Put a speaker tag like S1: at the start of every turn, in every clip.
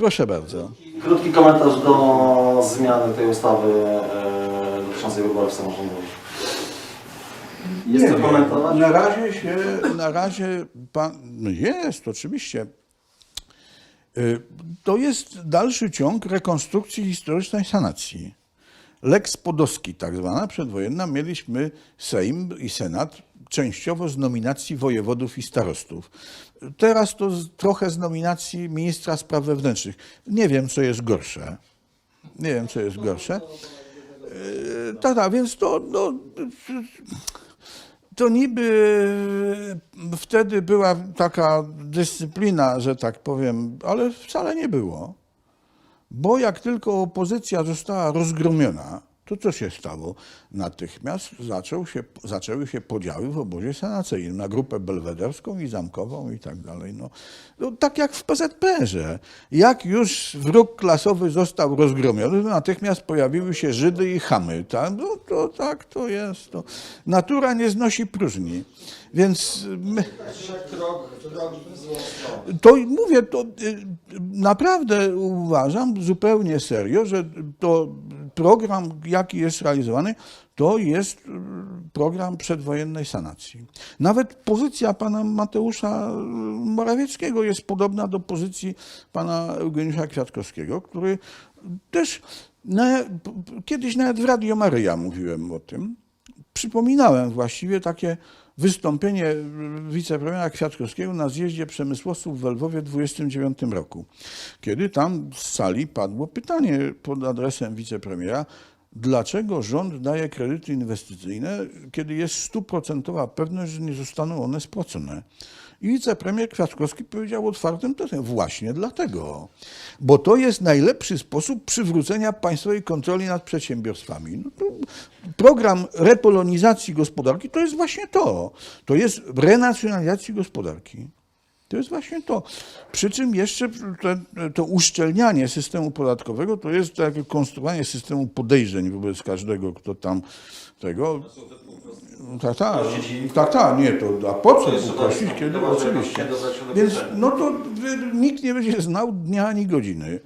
S1: Proszę bardzo.
S2: Krótki komentarz do zmiany tej ustawy e, dotyczącej wyborów samorządowych. Jest
S1: Nie wiem.
S2: komentować?
S1: Na razie się, na razie pan, no jest oczywiście. Y, To jest dalszy ciąg rekonstrukcji historycznej sanacji. Lex Podolski tak zwana, przedwojenna, mieliśmy Sejm i Senat częściowo z nominacji wojewodów i starostów. Teraz to z, trochę z nominacji ministra spraw wewnętrznych. Nie wiem, co jest gorsze. Nie wiem, co jest gorsze. Yy, Tak, tak, więc to, no, to niby wtedy była taka dyscyplina, że tak powiem, ale wcale nie było. Bo jak tylko opozycja została rozgromiona, to co się stało? Natychmiast zaczął się, zaczęły się podziały w obozie sanacyjnym na grupę belwederską i zamkową i tak dalej. No, no, tak jak w PZPR-ze. Jak już wróg klasowy został rozgromiony, to natychmiast pojawiły się Żydy i Chamy. Tak? No, to tak to jest. To. Natura nie znosi próżni. Więc my, to mówię, to y, naprawdę uważam zupełnie serio, że to program, jaki jest realizowany, to jest y, program przedwojennej sanacji. Nawet pozycja pana Mateusza Morawieckiego jest podobna do pozycji pana Eugeniusza Kwiatkowskiego, który też na, kiedyś nawet w Radio Maryja mówiłem o tym. Przypominałem właściwie takie wystąpienie wicepremiera Kwiatkowskiego na zjeździe przemysłowców w Lwowie w 29 roku, kiedy tam z sali padło pytanie pod adresem wicepremiera, dlaczego rząd daje kredyty inwestycyjne, kiedy jest stuprocentowa pewność, że nie zostaną one spłacone. I wicepremier Kwiatkowski powiedział otwartym tonem, właśnie dlatego, bo to jest najlepszy sposób przywrócenia państwowej kontroli nad przedsiębiorstwami. No program repolonizacji gospodarki to jest właśnie to. To jest renacjonalizacji gospodarki. To jest właśnie to. Przy czym jeszcze te, to uszczelnianie systemu podatkowego to jest takie konstruowanie systemu podejrzeń wobec każdego, kto tam tego. Tak, tak, tak, tak, nie, to a po co
S2: bardzo
S1: kiedy oczywiście. Więc no to nikt nie będzie znał dnia ani godziny.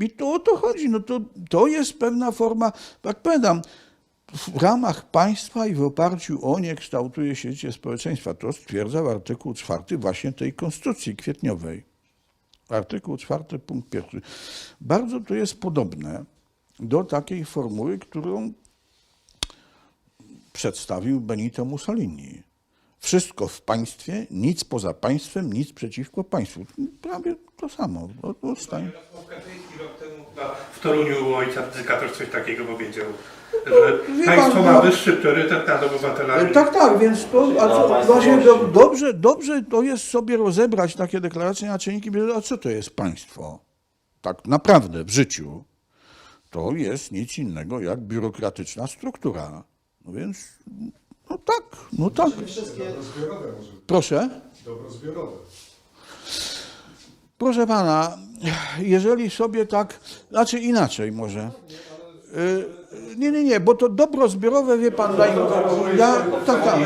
S1: I to o to chodzi. No to, to jest pewna forma, jak pamiętam, w ramach państwa i w oparciu o nie kształtuje się życie społeczeństwa. To stwierdzał artykuł czwarty właśnie tej konstytucji kwietniowej. Artykuł czwarty, punkt pierwszy. Bardzo to jest podobne do takiej formuły, którą przedstawił Benito Mussolini. Wszystko w państwie, nic poza państwem, nic przeciwko państwu. Prawie to samo. To, to stań.
S3: Kaczyński rok temu chyba w Toruniu u ojca Bzyka też coś takiego powiedział,
S1: wie
S3: że
S1: pan,
S3: państwo
S1: no-
S3: ma wyższy priorytet nad obywatelami.
S1: Tak, tak, więc to a co, właśnie do, dobrze, dobrze to jest sobie rozebrać takie deklaracje na czynniki, a co to jest państwo? Tak naprawdę w życiu to jest nic innego jak biurokratyczna struktura. No więc, no tak, no tak.
S4: Dobro zbiorowe może.
S1: Proszę.
S4: Dobro zbiorowe.
S1: Proszę pana, jeżeli sobie tak, znaczy inaczej może. Y, Nie, nie, nie, bo to dobro zbiorowe, wie pan, daj, ja, tak, tak,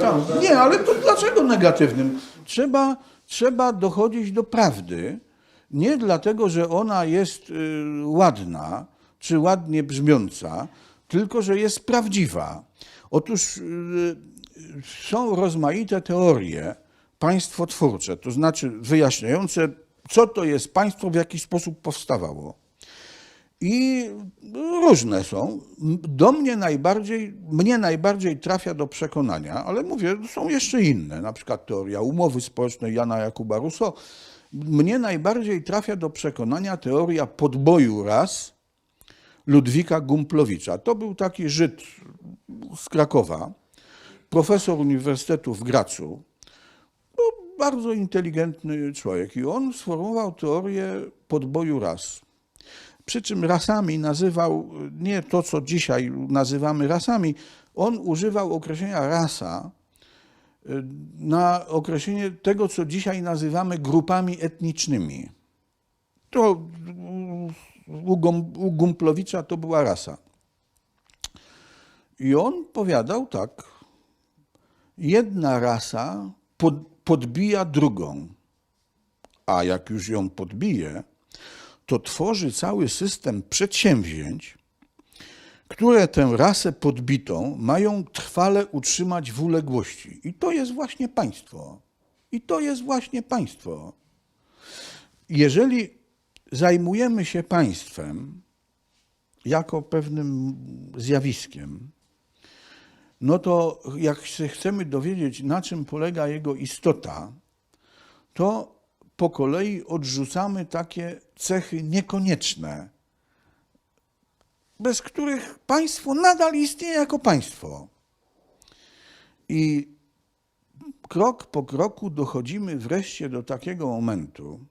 S1: tak. Nie, ale to dlaczego negatywnym? Trzeba, trzeba dochodzić do prawdy, nie dlatego, że ona jest y, ładna, czy ładnie brzmiąca, tylko, że jest prawdziwa. Otóż y, są rozmaite teorie państwotwórcze, to znaczy wyjaśniające, co to jest państwo, w jaki sposób powstawało. I różne są. Do mnie najbardziej, mnie najbardziej trafia do przekonania, ale mówię, są jeszcze inne, na przykład teoria umowy społecznej Jana Jakuba Rousseau. Mnie najbardziej trafia do przekonania teoria podboju ras Ludwika Gumplowicza. To był taki Żyd z Krakowa, profesor Uniwersytetu w Gracu, no, bardzo inteligentny człowiek i on sformułował teorię podboju ras. Przy czym rasami nazywał nie to, co dzisiaj nazywamy rasami, on używał określenia rasa y, na określenie tego, co dzisiaj nazywamy grupami etnicznymi. To u, Gum- u Gumplowicza to była rasa. I on powiadał tak, jedna rasa pod, podbija drugą, a jak już ją podbije, to tworzy cały system przedsięwzięć, które tę rasę podbitą mają trwale utrzymać w uległości. I to jest właśnie państwo. I to jest właśnie państwo. Jeżeli zajmujemy się państwem jako pewnym zjawiskiem, no to jak się chcemy dowiedzieć, na czym polega jego istota, to po kolei odrzucamy takie cechy niekonieczne, bez których państwo nadal istnieje jako państwo. I krok po kroku dochodzimy wreszcie do takiego momentu,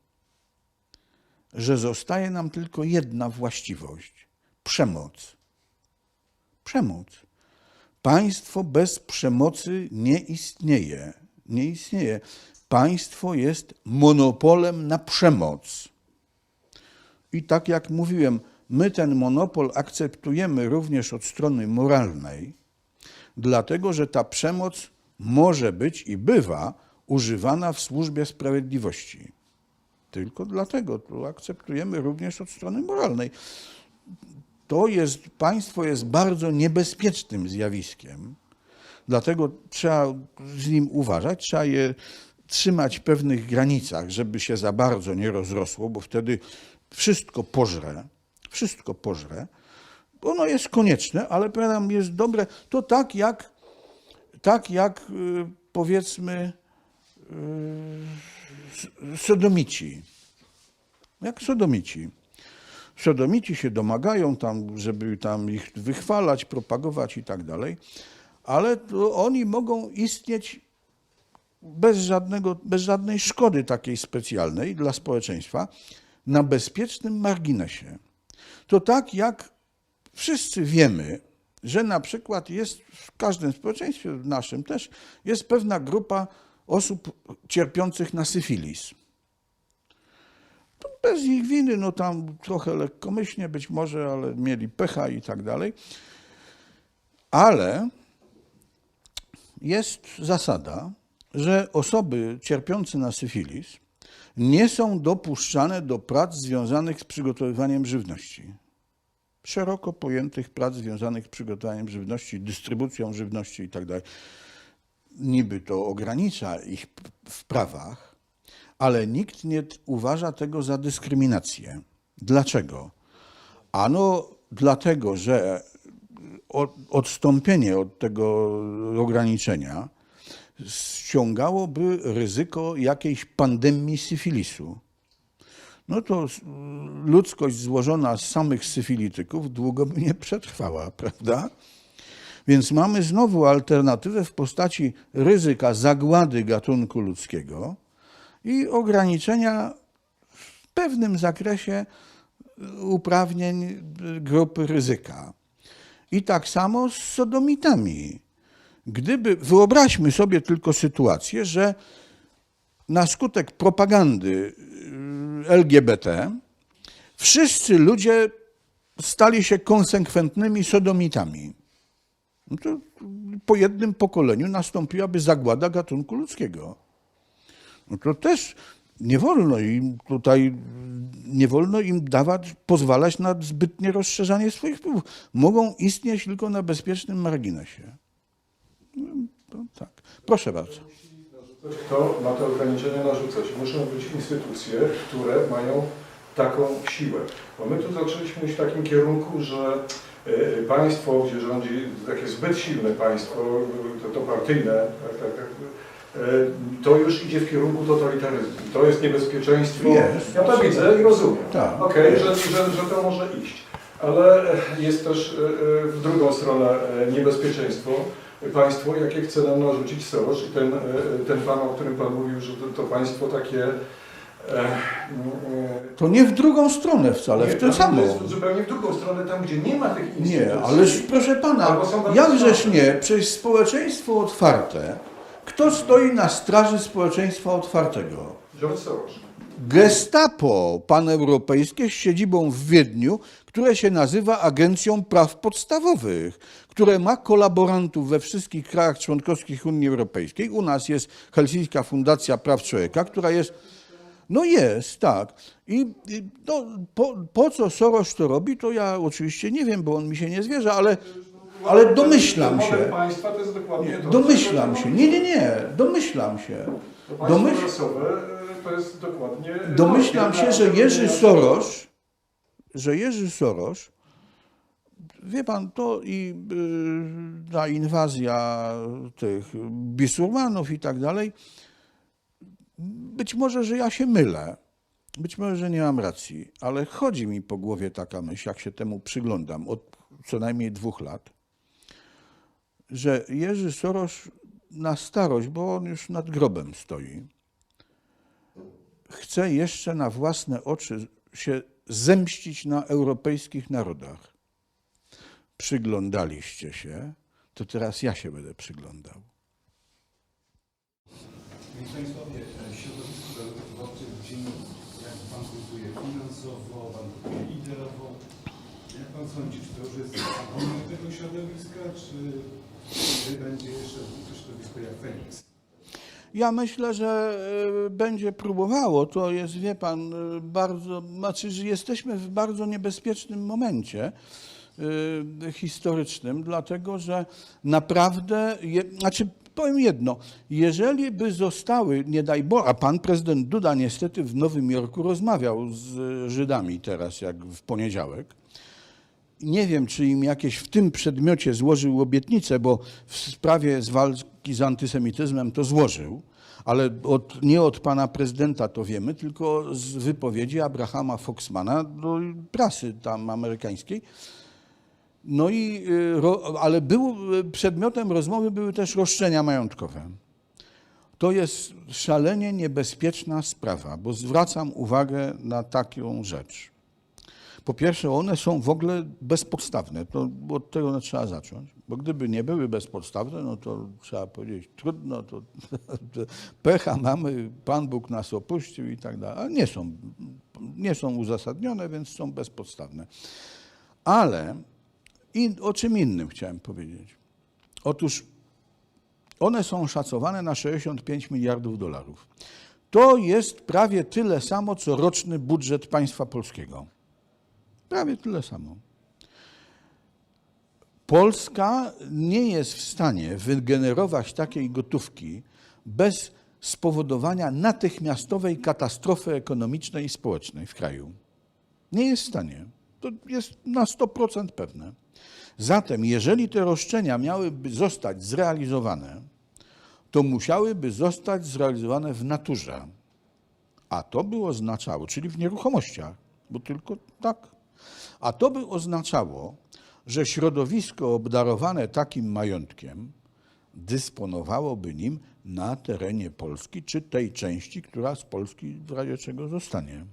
S1: że zostaje nam tylko jedna właściwość przemoc. Przemoc. Państwo bez przemocy nie istnieje. Nie istnieje. Państwo jest monopolem na przemoc. I tak jak mówiłem, my ten monopol akceptujemy również od strony moralnej, dlatego że ta przemoc może być i bywa używana w służbie sprawiedliwości. Tylko dlatego to akceptujemy również od strony moralnej. To jest, państwo jest bardzo niebezpiecznym zjawiskiem, dlatego trzeba z nim uważać, trzeba je trzymać w pewnych granicach, żeby się za bardzo nie rozrosło, bo wtedy wszystko pożre, wszystko pożre. Ono jest konieczne, ale powiadam, jest dobre. To tak jak, tak jak y, powiedzmy y, sodomici. Jak sodomici. Sodomici się domagają tam, żeby tam ich wychwalać, propagować i tak dalej, ale oni mogą istnieć bez, żadnego, bez żadnej szkody takiej specjalnej dla społeczeństwa na bezpiecznym marginesie. To tak jak wszyscy wiemy, że na przykład jest w każdym społeczeństwie, w naszym też, jest pewna grupa osób cierpiących na syfilis. To bez ich winy, no tam trochę lekkomyślnie być może, ale mieli pecha i tak dalej. Ale jest zasada, że osoby cierpiące na syfilis nie są dopuszczane do prac związanych z przygotowywaniem żywności. Szeroko pojętych prac związanych z przygotowaniem żywności, dystrybucją żywności i tak dalej. Niby to ogranicza ich w prawach, ale nikt nie uważa tego za dyskryminację. Dlaczego? Ano dlatego, że od- odstąpienie od tego ograniczenia ściągałoby ryzyko jakiejś pandemii syfilisu. No to ludzkość złożona z samych syfilityków długo by nie przetrwała, prawda? Więc mamy znowu alternatywę w postaci ryzyka zagłady gatunku ludzkiego i ograniczenia w pewnym zakresie uprawnień grupy ryzyka. I tak samo z sodomitami. Gdyby, wyobraźmy sobie tylko sytuację, że na skutek propagandy y, LGBT wszyscy ludzie stali się konsekwentnymi sodomitami. No to po jednym pokoleniu nastąpiłaby zagłada gatunku ludzkiego. No to też nie wolno im tutaj, nie wolno im dawać, pozwalać na zbytnie rozszerzanie swoich wpływów. Mogą istnieć tylko na bezpiecznym marginesie. No, tak. Proszę bardzo.
S4: Kto ma te ograniczenia narzucać? Muszą być instytucje, które mają taką siłę. Bo my tu zaczęliśmy iść w takim kierunku, że e, państwo, gdzie rządzi takie zbyt silne państwo, e, to, to partyjne, tak, tak, tak, to już idzie w kierunku totalitaryzmu. To jest niebezpieczeństwo.
S1: Jest.
S4: Ja to widzę i rozumiem.
S1: Tak.
S4: Okej, że, że, że to może iść. Ale jest też e, e, w drugą stronę e, niebezpieczeństwo, państwo, jakie chce nam narzucić Soros i ten, e, ten pan, o którym pan mówił, że to, to państwo takie... e, e,
S1: To nie w drugą stronę wcale,
S4: nie,
S1: w tę samą.
S4: jest zupełnie w drugą stronę, tam gdzie nie ma tych instytucji.
S1: Nie, ależ proszę pana, jakżeż nie, przecież społeczeństwo otwarte. Kto stoi na straży społeczeństwa otwartego?
S4: George Soros.
S1: Gestapo paneuropejskie z siedzibą w Wiedniu, które się nazywa Agencją Praw Podstawowych, które ma kolaborantów we wszystkich krajach członkowskich Unii Europejskiej. U nas jest Helsińska Fundacja Praw Człowieka, która jest No jest, tak. I, no, po, po co Soros to robi, to ja oczywiście nie wiem, bo on mi się nie zwierza, ale, ale domyślam się.
S4: państwa to jest dokładnie to.
S1: Domyślam się. Nie, nie, nie. Domyślam się.
S4: To
S1: Domyśl,
S4: e, to jest dokładnie...
S1: domyślam
S4: no,
S1: się, że Jerzy Soros, że Jerzy Soros, wie pan, to i y, ta inwazja tych bisurmanów i tak dalej, być może, że ja się mylę. Być może, że nie mam racji, ale chodzi mi po głowie taka myśl, jak się temu przyglądam od co najmniej dwóch lat, że Jerzy Soros na starość, bo on już nad grobem stoi, chce jeszcze na własne oczy się zemścić na europejskich narodach. Przyglądaliście się, to teraz ja się będę przyglądał.
S5: Proszę Państwa, wie, środowisko gazet wyborczych brzmi, jak Pan kultuje finansowo, Pan kultuje liderowo. Jak Pan sądzi, czy to już jest koniec tego środowiska, czy, będzie jeszcze jak?
S1: Ja myślę, że e, będzie próbowało. To jest, wie pan, e, bardzo, znaczy, że jesteśmy w bardzo niebezpiecznym momencie e, historycznym, dlatego że naprawdę, je, znaczy powiem jedno, jeżeli by zostały, nie daj Boże, a pan prezydent Duda niestety w Nowym Jorku rozmawiał z Żydami teraz, jak w poniedziałek, nie wiem, czy im jakieś w tym przedmiocie złożył obietnicę, bo w sprawie z walki z antysemityzmem to złożył, ale od, nie od pana prezydenta to wiemy, tylko z wypowiedzi Abrahama Foxmana do prasy tam amerykańskiej. No i, y, ale był, przedmiotem rozmowy były też roszczenia majątkowe. To jest szalenie niebezpieczna sprawa, bo zwracam uwagę na taką rzecz. Po pierwsze, one są w ogóle bezpodstawne. To od tego no, trzeba zacząć. Bo gdyby nie były bezpodstawne, no to trzeba powiedzieć, trudno, to, pecha mamy, Pan Bóg nas opuścił i tak dalej. Ale nie są, nie są uzasadnione, więc są bezpodstawne. Ale i o czym innym chciałem powiedzieć. Otóż one są szacowane na 65 miliardów dolarów. To jest prawie tyle samo, co roczny budżet państwa polskiego. Prawie tyle samo. Polska nie jest w stanie wygenerować takiej gotówki bez spowodowania natychmiastowej katastrofy ekonomicznej i społecznej w kraju. Nie jest w stanie. To jest na 100% pewne. Zatem, jeżeli te roszczenia miałyby zostać zrealizowane, to musiałyby zostać zrealizowane w naturze. A to by oznaczało, czyli w nieruchomościach, bo tylko tak. A to by oznaczało, że środowisko obdarowane takim majątkiem dysponowałoby nim na terenie Polski, czy tej części, która z Polski w razie czego zostanie.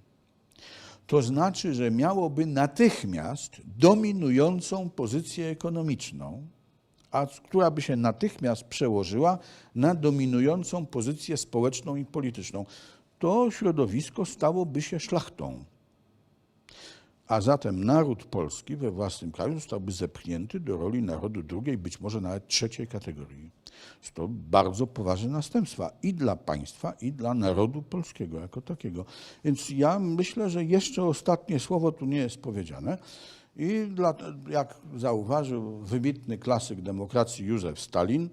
S1: To znaczy, że miałoby natychmiast dominującą pozycję ekonomiczną, a która by się natychmiast przełożyła na dominującą pozycję społeczną i polityczną. To środowisko stałoby się szlachtą. A zatem naród polski we własnym kraju zostałby zepchnięty do roli narodu drugiej, być może nawet trzeciej kategorii. Jest to bardzo poważne następstwa i dla państwa, i dla narodu polskiego jako takiego. Więc ja myślę, że jeszcze ostatnie słowo tu nie jest powiedziane. I dla, jak zauważył wybitny klasyk demokracji Józef Stalin,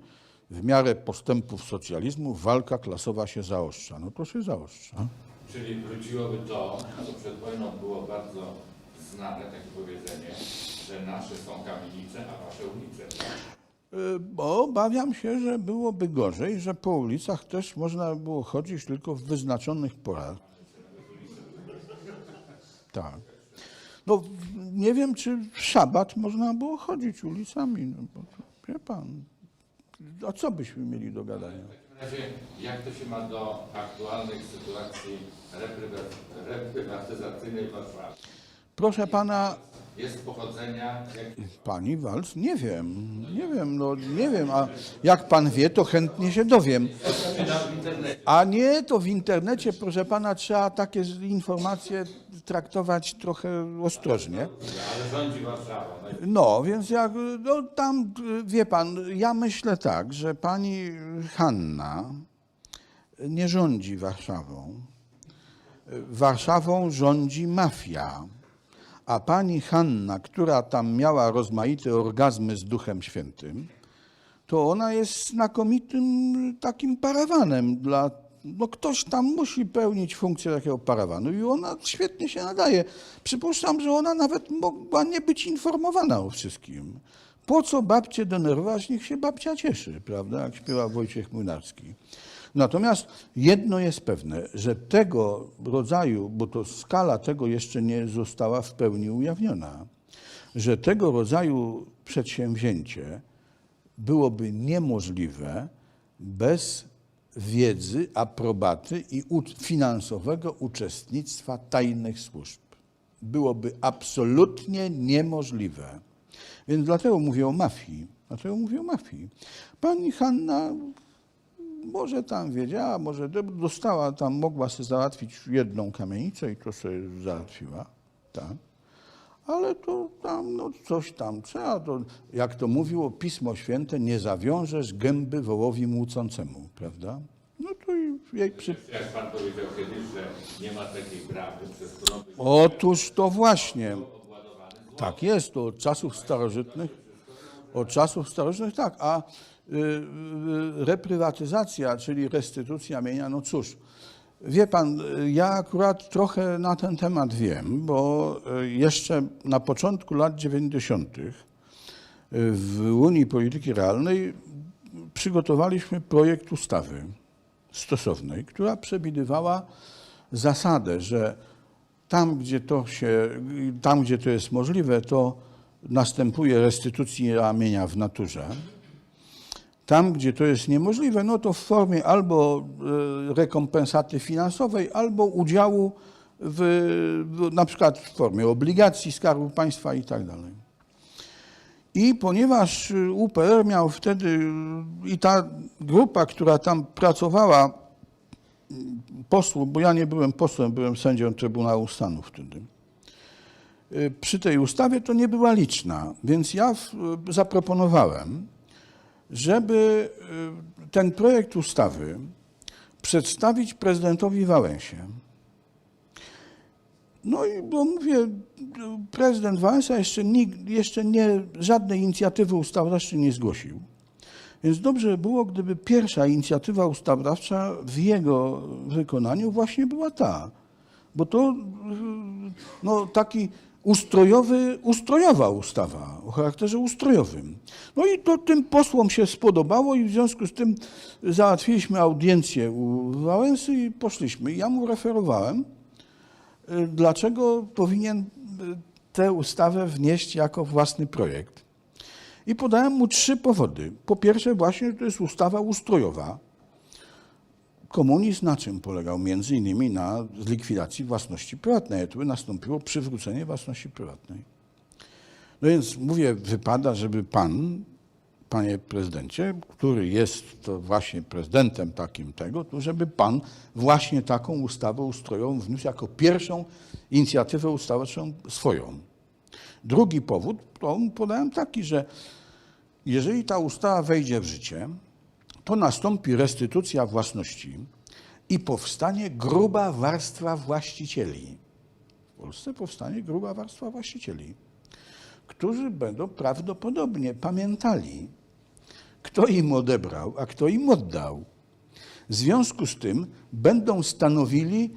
S1: w miarę postępów socjalizmu walka klasowa się zaostrza. No to się zaostrza.
S6: Czyli wróciłoby to, co przed wojną było bardzo znane, takie powiedzenie, że nasze są kamienice, a wasze ulice.
S1: Y, Bo obawiam się, że byłoby gorzej, że po ulicach też można by było chodzić tylko w wyznaczonych porach. Tak. No, nie wiem, czy w szabat można było chodzić ulicami. No, bo, wie pan, a co byśmy mieli do gadania?
S6: W takim razie, jak to się ma do aktualnej sytuacji reprywa- reprywatyzacyjnej Warszawy?
S1: Proszę pana,
S6: Jest pochodzenia,
S1: pani Walc, nie wiem, nie wiem, no nie wiem, a jak pan wie, to chętnie się dowiem. A nie, to w internecie, proszę pana, trzeba takie informacje traktować trochę ostrożnie.
S6: ale rządzi Warszawa. I
S1: No, więc jak, no tam, wie pan, ja myślę tak, że pani Hanna nie rządzi Warszawą, Warszawą rządzi mafia, a pani Hanna, która tam miała rozmaite orgazmy z Duchem Świętym, to ona jest znakomitym takim parawanem dla. No ktoś tam musi pełnić funkcję takiego parawanu i ona świetnie się nadaje. Przypuszczam, że ona nawet mogła nie być informowana o wszystkim. Po co babcię denerwować, niech się babcia cieszy, prawda, jak śpiewa Wojciech Młynarski. Natomiast jedno jest pewne, że tego rodzaju, bo to skala tego jeszcze nie została w pełni ujawniona, że tego rodzaju przedsięwzięcie byłoby niemożliwe bez wiedzy, aprobaty i finansowego uczestnictwa tajnych służb. Byłoby absolutnie niemożliwe. Więc dlatego mówię o mafii. Dlatego mówię o mafii. Pani Hanna może tam wiedziała, może do- dostała tam, mogła sobie załatwić jedną kamienicę i to sobie załatwiła, tak. Ale to tam, no coś tam trzeba, to, jak to mówiło Pismo Święte, nie zawiążesz gęby wołowi młócącemu, prawda? No to i jej przy...
S6: Jak pan powiedział kiedyś, że nie ma takiej bramy, przez którą
S1: Otóż to właśnie, tak jest, to od czasów starożytnych, od czasów starożytnych tak, a y, y, reprywatyzacja, czyli restytucja mienia, no cóż, wie pan, ja akurat trochę na ten temat wiem, bo y, jeszcze na początku lat 90. y, w Unii Polityki Realnej przygotowaliśmy projekt ustawy stosownej, która przewidywała zasadę, że tam, gdzie to się, tam, gdzie to jest możliwe, to następuje restytucja mienia w naturze. Tam, gdzie to jest niemożliwe, no to w formie albo e, rekompensaty finansowej, albo udziału w, na przykład w formie obligacji Skarbu Państwa i tak dalej. I ponieważ y, UPR miał wtedy y, i ta grupa, która tam pracowała, posłów, bo ja nie byłem posłem, byłem sędzią Trybunału Stanu wtedy. Y, Przy tej ustawie to nie była liczna, więc ja w, zaproponowałem, żeby y, ten projekt ustawy przedstawić prezydentowi Wałęsie. No i bo mówię, prezydent Wałęsa jeszcze, nig- jeszcze nie, żadnej inicjatywy ustawodawczej nie zgłosił. Więc dobrze by było, gdyby pierwsza inicjatywa ustawodawcza w jego wykonaniu właśnie była ta. Bo to y, no, taki ustrojowy, ustrojowa ustawa o charakterze ustrojowym. No i to tym posłom się spodobało i w związku z tym załatwiliśmy audiencję u Wałęsy i poszliśmy. Ja mu referowałem, y, dlaczego powinien y, tę ustawę wnieść jako własny projekt. I podałem mu trzy powody. Po pierwsze, właśnie to jest ustawa ustrojowa. Komunizm na czym polegał? Między innymi na zlikwidacji własności prywatnej. Tu nastąpiło przywrócenie własności prywatnej. No więc mówię, wypada, żeby pan, panie prezydencie, który jest to właśnie prezydentem takim tego, to żeby pan właśnie taką ustawę ustrojową wniósł jako pierwszą inicjatywę ustawodawczą swoją. Drugi powód, to podałem taki, że jeżeli ta ustawa wejdzie w życie, to nastąpi restytucja własności i powstanie gruba warstwa właścicieli. W Polsce powstanie gruba warstwa właścicieli, którzy będą prawdopodobnie pamiętali, kto im odebrał, a kto im oddał. W związku z tym będą stanowili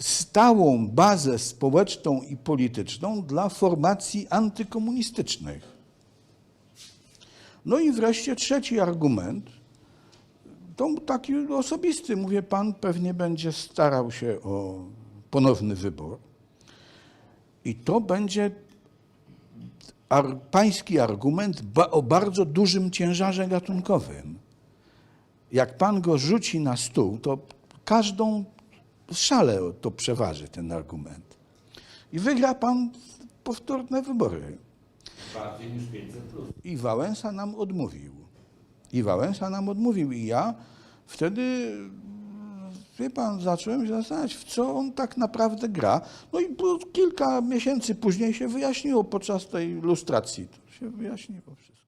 S1: stałą bazę społeczną i polityczną dla formacji antykomunistycznych. No i wreszcie trzeci argument, to taki osobisty. Mówię, pan pewnie będzie starał się o ponowny wybór. I to będzie ar, pański argument ba, o bardzo dużym ciężarze gatunkowym. Jak pan go rzuci na stół, to każdą szale to przeważy ten argument. I wygra pan powtórne wybory.
S6: Bardziej niż 500 plus.
S1: I Wałęsa nam odmówił. I Wałęsa nam odmówił. I ja wtedy, wie pan, zacząłem się zastanawiać, w co on tak naprawdę gra. No i kilka miesięcy później się wyjaśniło podczas tej lustracji. To się wyjaśniło wszystko.